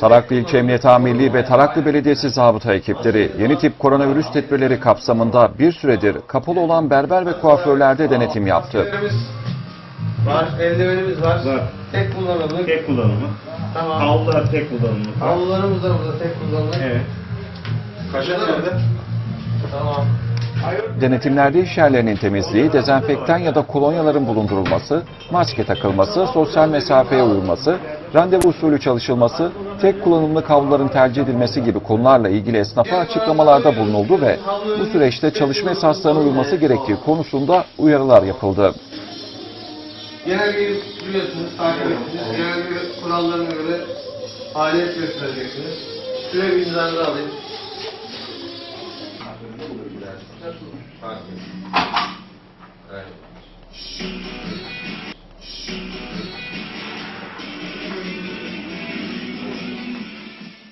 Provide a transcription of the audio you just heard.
Taraklı İlçe Emniyet Amirliği ve Taraklı Belediyesi zabıta ekipleri yeni tip koronavirüs tedbirleri kapsamında bir süredir kapalı olan berber ve kuaförlerde denetim yaptı. Eldivenimiz var, eldivenimiz var. Var. Tek kullanımlık. Tek kullanımı. Tamam. Havlular tek kullanımlık. Havlularımız da burada tek kullanımlık. Evet. Kaşık nerede? Tamam. Denetimlerde iş yerlerinin temizliği, dezenfektan ya da kolonyaların bulundurulması, maske takılması, sosyal mesafeye uyulması, randevu usulü çalışılması, tek kullanımlık havluların tercih edilmesi gibi konularla ilgili esnafa açıklamalarda bulunuldu ve bu süreçte çalışma esaslarına uyulması gerektiği konusunda uyarılar yapıldı. Genelgeyi biliyorsunuz, takip ettiniz. Genelge kurallarına göre faaliyet göstereceksiniz. Süre imzanızı alayım. Evet.